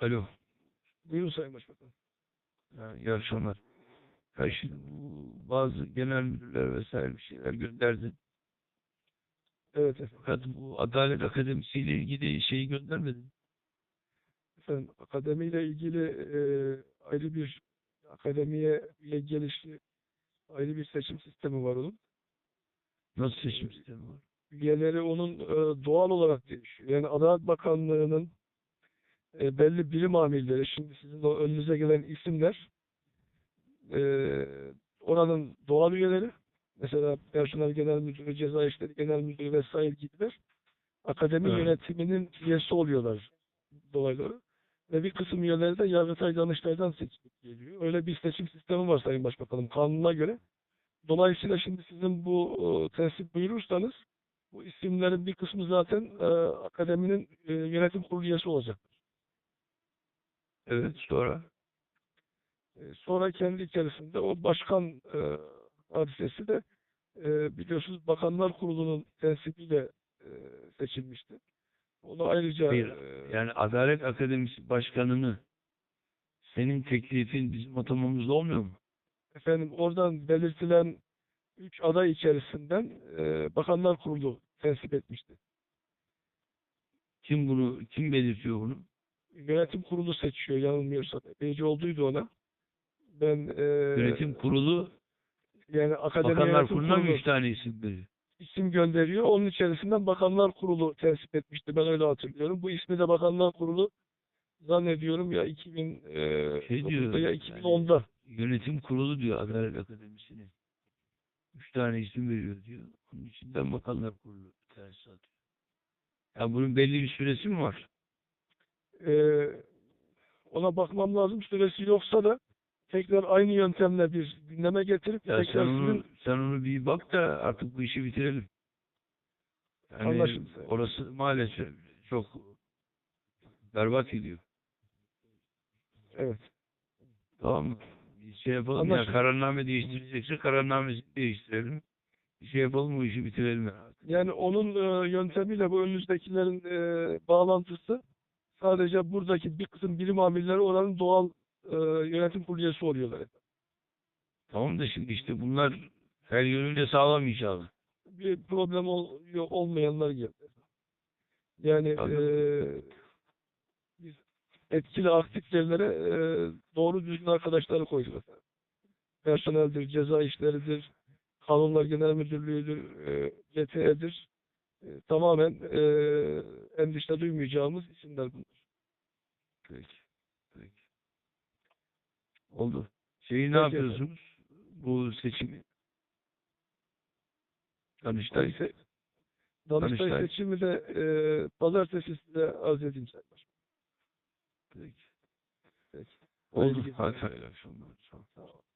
Alo. Buyurun Sayın Başbakan. Ha, iyi akşamlar. Ya şimdi bu bazı genel müdürler vesaire bir şeyler gönderdi. Evet efendim. Fakat bu Adalet Akademisi ile ilgili şeyi göndermedin. efendim akademiyle ilgili e, ayrı bir akademiye üye gelişli ayrı bir seçim sistemi var onun. Nasıl seçim sistemi var? Üyeleri onun e, doğal olarak değişiyor. Yani Adalet Bakanlığı'nın e, belli birim amirleri, şimdi sizin o önünüze gelen isimler e, oranın doğal üyeleri. Mesela Personel Genel Müdürü, Ceza İşleri Genel Müdürü vesaire gibiler. Akademi Evet. yönetiminin üyesi oluyorlar dolayları. Ve bir kısım üyeleri de Yargıtay Danıştay'dan seçilip geliyor. Öyle bir seçim sistemi var Sayın Başbakanım kanuna göre. Dolayısıyla şimdi sizin bu e, tensip buyurursanız bu isimlerin bir kısmı zaten e, akademinin e, yönetim kurulu üyesi olacak. Evet sonra. E, sonra kendi içerisinde o başkan e, hadisesi de e, biliyorsunuz Bakanlar Kurulu'nun tensibiyle e, seçilmişti. Onu ayrıca Hayır, e, Yani Adalet Akademisi Başkanı'nı senin teklifin bizim atamamızda olmuyor mu? efendim oradan belirtilen üç aday içerisinden e, Bakanlar Kurulu tensip etmişti. Kim bunu, kim belirtiyor bunu? Yönetim Kurulu seçiyor yanılmıyorsam. Epeyce olduydu ona. Ben e, Yönetim Kurulu, yani akademi Bakanlar Kurulu'na mı kurulu üç tane isim veriyor? isim gönderiyor. Onun içerisinden Bakanlar Kurulu tensip etmişti. Ben öyle hatırlıyorum. Bu ismi de Bakanlar Kurulu zannediyorum ya 2000 e, Şey diyor, ya yani- 2010'da. Yönetim Kurulu diyor Adalet Akademisi'nin. Üç tane isim veriyor diyor. Onun içinden Bakanlar Kurulu bir tanesi atıyor. Ya bunun belli bir süresi mi var? E, ona bakmam lazım. Süresi yoksa da tekrar aynı yöntemle bir gündeme getirip Ya sen tekrar onu, sizin sen onu bir bak da artık bu işi bitirelim. Yani Anlaşıldı. orası maalesef çok berbat gidiyor. evet. Tamam mı? Bir şey yapalım ya Anlaşıldı. kararname değiştirecekse kararnamesini değiştirelim. Bir şey yapalım bu işi bitirelim ya. Yani onun e, yöntemiyle bu önünüzdekilerin e, bağlantısı sadece buradaki bir kısım bilim amirleri oranın doğal e, yönetim kurulu üyesi oluyorlar. Tamam da şimdi işte bunlar her yönüyle sağlam inşallah. Bir problem ol, yok, olmayanlar gibi. Yani Anladım. e, etkili aktif yerlere e, doğru düzgün arkadaşları koyuyoruz. Personeldir, ceza işleridir, kanunlar genel müdürlüğüdür, e, YTE'dir. E, tamamen e, endişe duymayacağımız isimler bunlar. Peki. Peki. Oldu. Şeyi ne Peki yapıyorsunuz? Bu seçimi. Danıştay. Danıştay, Danıştay seçimi de e, pazartesi size arz edeyim Başkan. Peki. Peki. Oldu. Hadi hayırlı akşamlar. Sağ olun.